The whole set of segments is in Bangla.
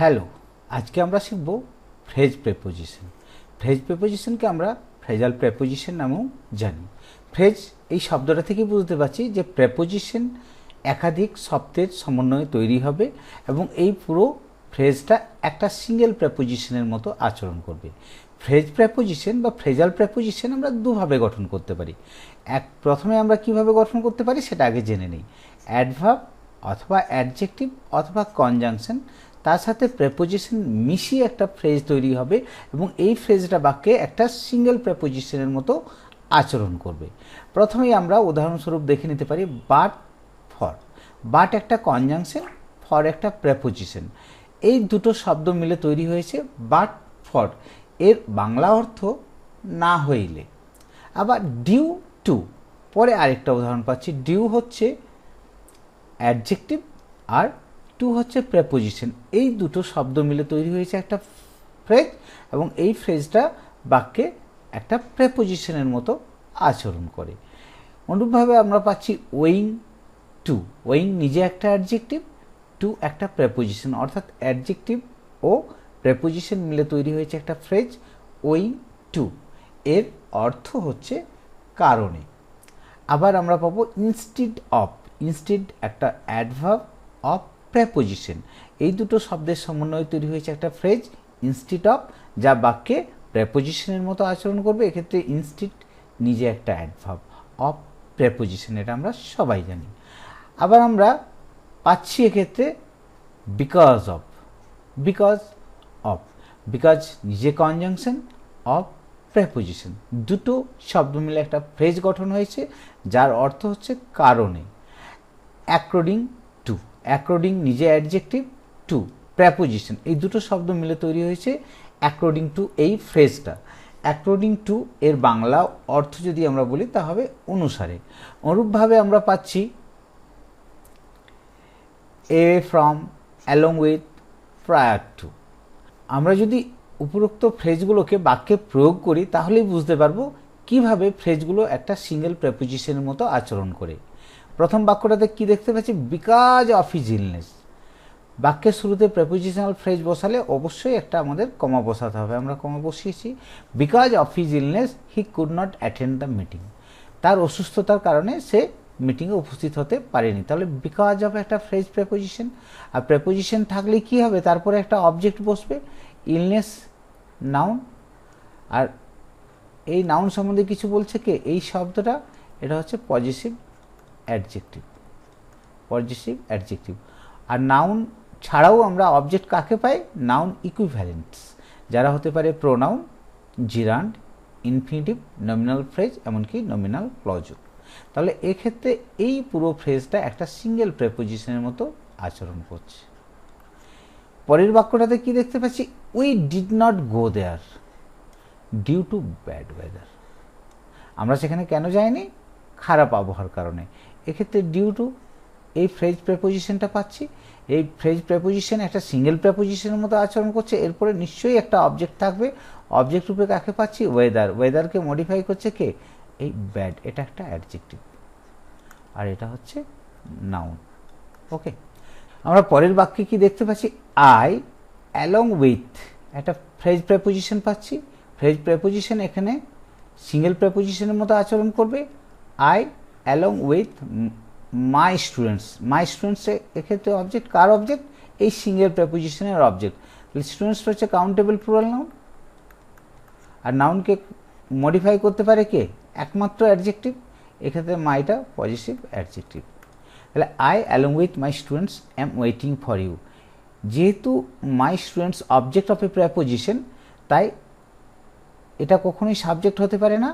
হ্যালো, আজকে আমরা শিখব ফ্রেজ প্রেপোজিশন। ফ্রেজ প্রেপোজিশনকে আমরা ফ্রেজাল প্রেপোজিশন নামেও জানি। ফ্রেজ এই শব্দটা থেকে বুঝতে পারছি যে প্রেপোজিশন একাধিক শব্দের সমন্বয়ে তৈরি হবে এবং এই পুরো ফ্রেজটা একটা সিঙ্গেল প্রেপোজিশনের মতো আচরণ করবে। ফ্রেজ প্রেপোজিশন বা ফ্রেজাল প্রেপোজিশন আমরা দুভাবে গঠন করতে পারি। এক, প্রথমে আমরা কীভাবে গঠন করতে পারি সেটা আগে জেনে নিই। অ্যাডভার্ব অথবা অ্যাডজেক্টিভ অথবা কনজাংশন তার সাথে প্রেপোজিশন মিশিয়ে একটা ফ্রেজ তৈরি হবে এবং এই ফ্রেজটা বাক্যে একটা সিঙ্গেল প্রেপোজিশনের মতো আচরণ করবে। প্রথমেই আমরা উদাহরণস্বরূপ দেখে নিতে পারি বাট ফর বাট একটা কনজাংশন ফর একটা প্রেপোজিশন এই দুটো শব্দ মিলে তৈরি হয়েছে বাট ফর এর বাংলা অর্থ না হইলে। আবার ডিউ টু পরে আরেকটা উদাহরণ পাচ্ছি। ডিউ হচ্ছে অ্যাডজেক্টিভ আর টু হচ্ছে প্রেপোজিশন এই দুটো শব্দ মিলে তৈরি হয়েছে একটা ফ্রেজ এবং এই ফ্রেজটা বাক্যে একটা প্রেপোজিশনের মতো আচরণ করে। অনুরূপভাবে আমরা পাচ্ছি ওয়িং টু ওয়িং নিজে একটা অ্যাডজেক্টিভ টু একটা প্রেপোজিশন অর্থাৎ অ্যাডজেক্টিভ ও প্রেপোজিশন মিলে তৈরি হয়েছে একটা ফ্রেজ ওয়িং টু এর অর্থ হচ্ছে কারণে। আবার আমরা পাবো ইনস্টিড অফ ইনস্টিড একটা অ্যাডভার্ব অফ প্রেপোজিশন এই দুটো শব্দের সমন্বয়ে তৈরি হয়েছে একটা ফ্রেজ ইনস্টিড অফ যা বাক্যে প্রেপোজিশনের মতো আচরণ করবে। এক্ষেত্রে ইনস্টিড নিজে একটা অ্যাডভার্ব অফ প্রেপোজিশন এটা আমরা সবাই জানি। আবার আমরা পাচ্ছি এক্ষেত্রে because of because of because নিজে কনজাংশন অফ প্রেপোজিশন দুটো শব্দ মিলে একটা ফ্রেজ গঠন হয়েছে, যার অর্থ হচ্ছে কারণে। অ্যাকর্ডিং অ্যাকর্ডিং নিজে অ্যাডজেক্টিভ টু, প্রেপোজিশন। এই দুটো শব্দ মিলে তৈরি হয়েছে অ্যাকর্ডিং টু এই ফ্রেজটা। অ্যাকর্ডিং টু এর বাংলা অর্থ যদি আমরা বলি, তা হবে অনুসারে। অনুরূপভাবে আমরা পাচ্ছি এ from along with prior to. আমরা যদি উপরোক্ত ফ্রেজগুলোকে বাক্যে প্রয়োগ করি, তাহলেই বুঝতে পারব কীভাবে ফ্রেজগুলো একটা সিঙ্গেল প্রেপোজিশনের মতো আচরণ করে। প্রথম বাক্যটাতে কি দেখতে পাচ্ছি বিকাজ অফ হিজ ইলনেস বাক্যের শুরুতে প্রেপোজিশনাল ফ্রেজ বসালে অবশ্যই একটা আমাদের কমা বসাতে হবে। আমরা কমা বসিয়েছি। Because of his illness he could not attend the meeting তার অসুস্থতার কারণে সে মিটিংয়ে উপস্থিত হতে পারেনি। তাহলে বিকজ অফ একটা ফ্রেজ প্রেপোজিশন আর প্রেপোজিশন থাকলে কি হবে? তারপরে একটা অবজেক্ট বসবে। ইলনেস নাউন আর এই নাউন সম্বন্ধে কিছু বলছে কে? এই শব্দটা, এটা হচ্ছে পজিটিভ অ্যাডজেক্টিভ পজিটিভ অ্যাডজেক্টিভ আর নাউন ছাড়াও আমরা অবজেক্ট কাকে পাই? নাউন ইকুইভ্যালেন্টস যারা হতে পারে pronoun gerund infinitive nominal phrase এমনকি নমিনাল ক্লজও তাহলে এক্ষেত্রে এই পুরো ফ্রেজটা একটা সিঙ্গেল প্রেপোজিশনের মতো আচরণ করছে। পরের বাক্যটাতে কি দেখতে পাচ্ছি? We did not go there due to bad weather আমরা সেখানে কেন যাইনি? খারাপ আবহাওয়ার কারণে। এক্ষেত্রে ডিউ টু এই ফ্রেজ প্রেপোজিশনটা পাচ্ছি। এই ফ্রেজ প্রেপোজিশন একটা সিঙ্গেল প্রেপোজিশনের মতো আচরণ করছে, এরপরে নিশ্চয়ই একটা অবজেক্ট থাকবে। অবজেক্ট রূপে কাকে পাচ্ছি? ওয়েদার ওয়েদারকে মডিফাই করছে কে? এই ব্যাড এটা একটা অ্যাডজেক্টিভ আর এটা হচ্ছে নাউন ওকে আমরা পরের বাক্যে কি দেখতে পাচ্ছি? আই অ্যালং উইথ একটা ফ্রেজ প্রেপোজিশন পাচ্ছি। ফ্রেজ প্রেপোজিশন এখানে সিঙ্গেল প্রেপোজিশনের মতো আচরণ করবে। I along with my students my students এক্ষেত্রে অবজেক্ট কার অবজেক্ট এই সিঙ্গেল প্রেপোজিশনের অবজেক্ট স্টুডেন্টস হচ্ছে কাউন্টেবল প্লুরাল নাউন আর নাউনকে মডিফাই করতে পারে কে? একমাত্র অ্যাডজেক্টিভ এক্ষেত্রে মাইটা পজিটিভ অ্যাডজেক্টিভ তাহলে I along with my students am waiting for you যেহেতু my students object of a preposition তাই এটা কখনোই সাবজেক্ট হতে পারে না।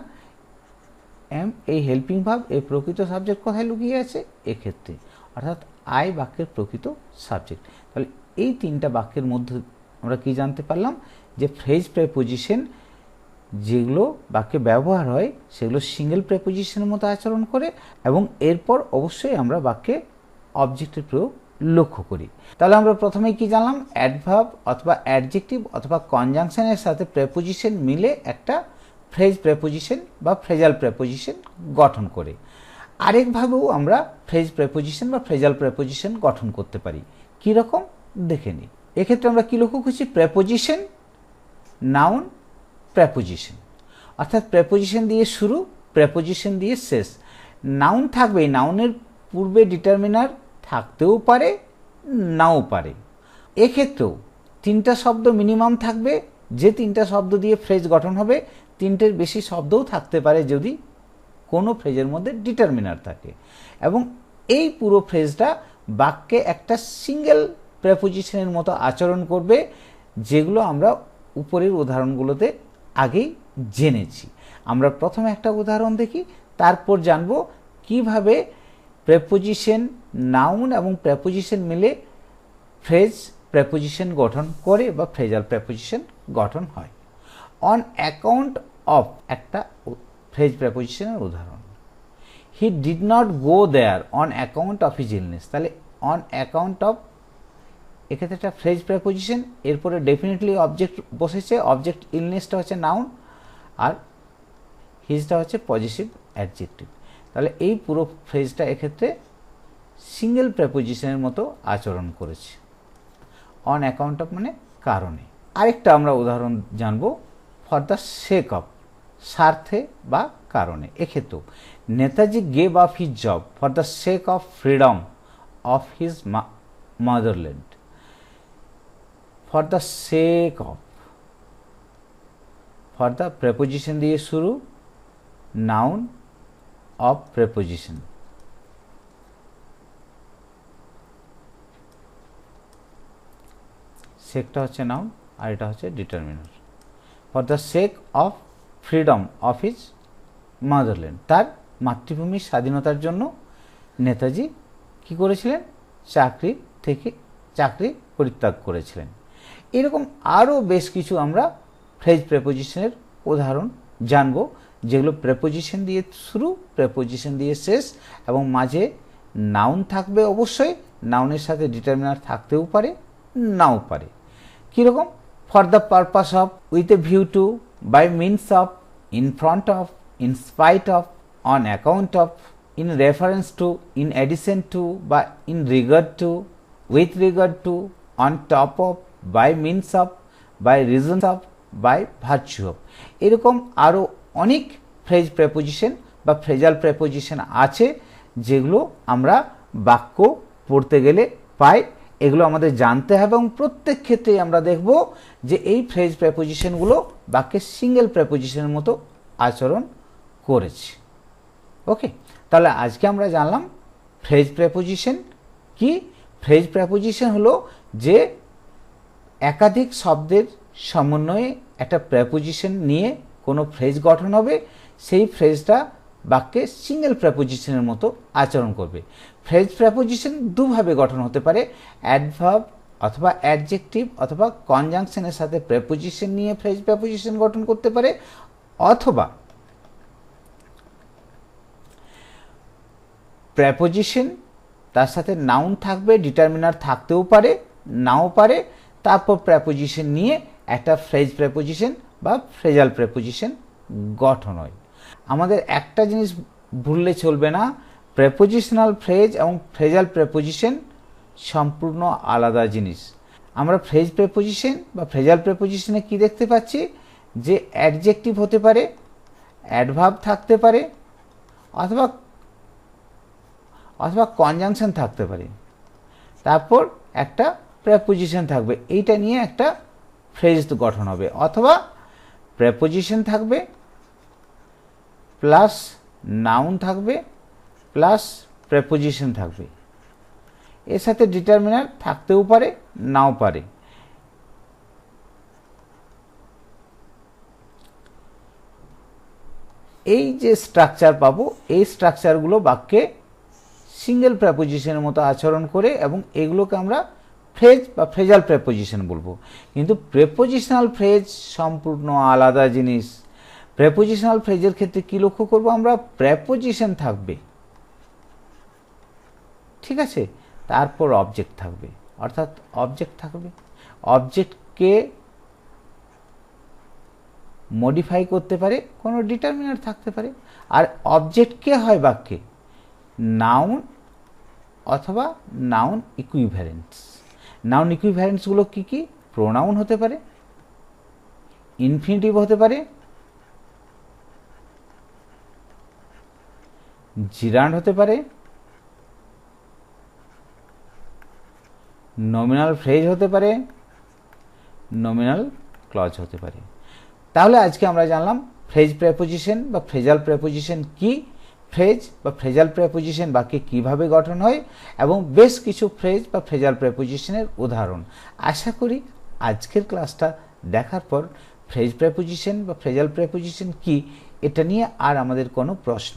এম এই হেল্পিং ভাব এই প্রকৃত সাবজেক্ট কোথায় লুকিয়ে আছে? এক্ষেত্রে। অর্থাৎ আই বাক্যের প্রকৃত সাবজেক্ট তাহলে এই তিনটা বাক্যের মধ্যে আমরা কি জানতে পারলাম? যে ফ্রেজ প্রেপোজিশন যেগুলো বাক্যে ব্যবহার হয়, সেগুলো সিঙ্গেল প্রেপোজিশনের মতো আচরণ করে এবং এরপর অবশ্যই আমরা বাক্যে অবজেক্টের প্রয়োগ লক্ষ্য করি। তাহলে আমরা প্রথমেই কি জানলাম? অ্যাডভার্ব অথবা অ্যাডজেক্টিভ অথবা কনজাংশনের সাথে প্রেপোজিশন মিলে একটা ফ্রেজ প্রেপোজিশন বা ফ্রেজাল প্রেপোজিশন গঠন করে। আরেকভাবেও আমরা ফ্রেজ প্রেপোজিশন বা ফ্রেজাল প্রেপোজিশন গঠন করতে পারি। কী রকম? দেখে নিই। এক্ষেত্রে আমরা কী লক্ষ্য করছি? Preposition, noun, preposition. অর্থাৎ প্রেপোজিশন দিয়ে শুরু, প্রেপোজিশন দিয়ে শেষ। নাউন থাকবে নাউনের পূর্বে ডিটারমিনার থাকতেও পারে, নাও পারে। এক্ষেত্রেও তিনটা শব্দ মিনিমাম থাকবে, যে তিনটা শব্দ দিয়ে ফ্রেজ গঠন হবে তিনটের বেশি শব্দও থাকতে পারে যদি কোনো ফ্রেজের মধ্যে ডিটারমিনার থাকে। এবং এই পুরো ফ্রেজটা বাক্যে একটা সিঙ্গেল প্রেপোজিশনের মতো আচরণ করবে, যেগুলো আমরা উপরের উদাহরণগুলোতে আগেই জেনেছি। আমরা প্রথমে একটা উদাহরণ দেখি, তারপর জানব কীভাবে প্রেপোজিশন নাউন এবং প্রেপোজিশন মিলে ফ্রেজ প্রেপোজিশন গঠন করে বা ফ্রেজাল প্রেপোজিশন গঠন হয়। অন অ্যাকাউন্ট অফ একটা ফ্রেজ প্রেপোজিশনের উদাহরণ। He did not go there on account of his illness তাহলে অন অ্যাকাউন্ট অফ এক্ষেত্রে একটা ফ্রেজ প্রেপোজিশন এরপরে ডেফিনেটলি অবজেক্ট বসেছে অবজেক্ট ইলনেসটা হচ্ছে নাউন আর হিজটা হচ্ছে পজিটিভ অ্যাডজেক্টিভ তাহলে এই পুরো ফ্রেজটা এক্ষেত্রে সিঙ্গেল প্রেপোজিশনের মতো আচরণ করেছে। অন অ্যাকাউন্ট অফ মানে কারণে। আরেকটা আমরা উদাহরণ জানব। ফর দ্য সেক অফ স্বার্থে বা কারণে। এক্ষেত্রেও Netaji gave off his job for the sake of freedom of his motherland for the sake of for the preposition দিয়ে শুরু নাউন অফ প্রেপোজিশন সেকটা হচ্ছে নাউন আর এটা হচ্ছে determiner for the sake of freedom of his motherland তার মাতৃভূমির স্বাধীনতার জন্য নেতাজি কি করেছিলেন? চাকরি থেকে চাকরি পরিত্যাগ করেছিলেন। এরকম আরও বেশ কিছু আমরা ফ্রেজ প্রেপোজিশনের উদাহরণ জানব, যেগুলো প্রেপোজিশন দিয়ে শুরু প্রেপোজিশন দিয়ে শেষ, এবং মাঝে নাউন থাকবে অবশ্যই নাউনের সাথে ডিটারমিনার থাকতেও পারে, নাও পারে। কীরকম? For the purpose of with a view to by means of in front of in spite of on account of in reference to in addition to বা in regard to with regard to on top of by means of by reasons of by virtue of এরকম আরও অনেক ফ্রেজ প্রেপোজিশন বা ফ্রেজাল প্রেপোজিশন আছে যেগুলো আমরা বাক্য পড়তে গেলে পাই। এগুলো আমাদের জানতে হবে এবং প্রত্যেক ক্ষেত্রেই আমরা দেখব যে এই ফ্রেজ প্রেপোজিশনগুলো বাক্যের সিঙ্গেল প্রেপোজিশনের মতো আচরণ করেছে। ওকে তাহলে আজকে আমরা জানলাম ফ্রেজ প্রেপোজিশন কি? ফ্রেজ প্রেপোজিশন হলো যে একাধিক শব্দের সমন্বয়ে একটা প্রেপোজিশন নিয়ে কোনো ফ্রেজ গঠন হবে, সেই ফ্রেজটা বাক্যে সিঙ্গেল প্রেপোজিশনের মতো আচরণ করবে। ফ্রেজ প্রেপোজিশন দুভাবে গঠন হতে পারে অ্যাডভার্ব অথবা অ্যাডজেক্টিভ অথবা কনজাংশনের সাথে প্রেপোজিশন নিয়ে ফ্রেজ প্রেপোজিশন গঠন করতে পারে, অথবা প্রেপোজিশন তার সাথে নাউন থাকবে ডিটারমিনার থাকতেও পারে, নাও পারে, তারপর প্রেপোজিশন নিয়ে একটা ফ্রেজ প্রেপোজিশন বা ফ্রেজাল প্রেপোজিশন গঠন হয়। আমাদের একটা জিনিস ভুললে চলবে না প্রেপোজিশনাল ফ্রেজ এবং ফ্রেজাল প্রেপোজিশন সম্পূর্ণ আলাদা জিনিস। আমরা ফ্রেজ প্রেপোজিশন বা ফ্রেজাল প্রেপোজিশনে কি দেখতে পাচ্ছি? যে অ্যাডজেক্টিভ হতে পারে অ্যাডভাব থাকতে পারে, অথবা অথবা কনজাংশন থাকতে পারে। তারপর একটা প্রেপোজিশন থাকবে। এইটা নিয়ে একটা ফ্রেজ গঠন হবে। অথবা প্রেপোজিশন থাকবে প্লাস নাউন থাকবে প্লাস প্রেপোজিশন থাকবে। এর সাথে ডিটারমিনার থাকতেও পারে, নাও পারে। এই যে স্ট্রাকচার পাবো, এই স্ট্রাকচারগুলো বাক্যে সিঙ্গেল প্রেপোজিশনের মতো আচরণ করে এবং এগুলোকে আমরা ফ্রেজ বা ফ্রেজাল প্রেপোজিশন বলব। কিন্তু প্রেপোজিশনাল ফ্রেজ সম্পূর্ণ আলাদা জিনিস। প্রেপোজিশনাল ফ্রেজের ক্ষেত্রে কি লক্ষ্য করব? আমরা প্রেপোজিশন থাকবে। ঠিক আছে? তারপর অবজেক্ট থাকবে। অর্থাৎ অবজেক্ট থাকবে। অবজেক্টকে মডিফাই করতে পারে, কোনো ডিটারমিনার থাকতে পারে। আর অবজেক্ট কে হয় বাক্যে? নাউন অথবা নাউন ইকুইভ্যালেন্স নাউন ইকুইভ্যালেন্সগুলো কী কী? প্রোনাউন হতে পারে। ইনফিনিটিভ হতে পারে। জিরান্ড হতে পারে নমিনাল ফ্রেজ হতে পারে নমিনাল ক্লজ হতে পারে। তাহলে আজকে আমরা জানলাম ফ্রেজ প্রেপোজিশন বা ফ্রেজাল প্রেপোজিশন কি ফ্রেজ বা ফ্রেজাল প্রেপোজিশন বাক্যে কীভাবে গঠন হয়, এবং বেশ কিছু ফ্রেজ বা ফ্রেজাল প্রেপোজিশনের উদাহরণ। আশা করি আজকের ক্লাসটা দেখার পর ফ্রেজ প্রেপোজিশন বা ফ্রেজাল প্রেপোজিশন কি, এটা নিয়ে আর আমাদের কোনো প্রশ্ন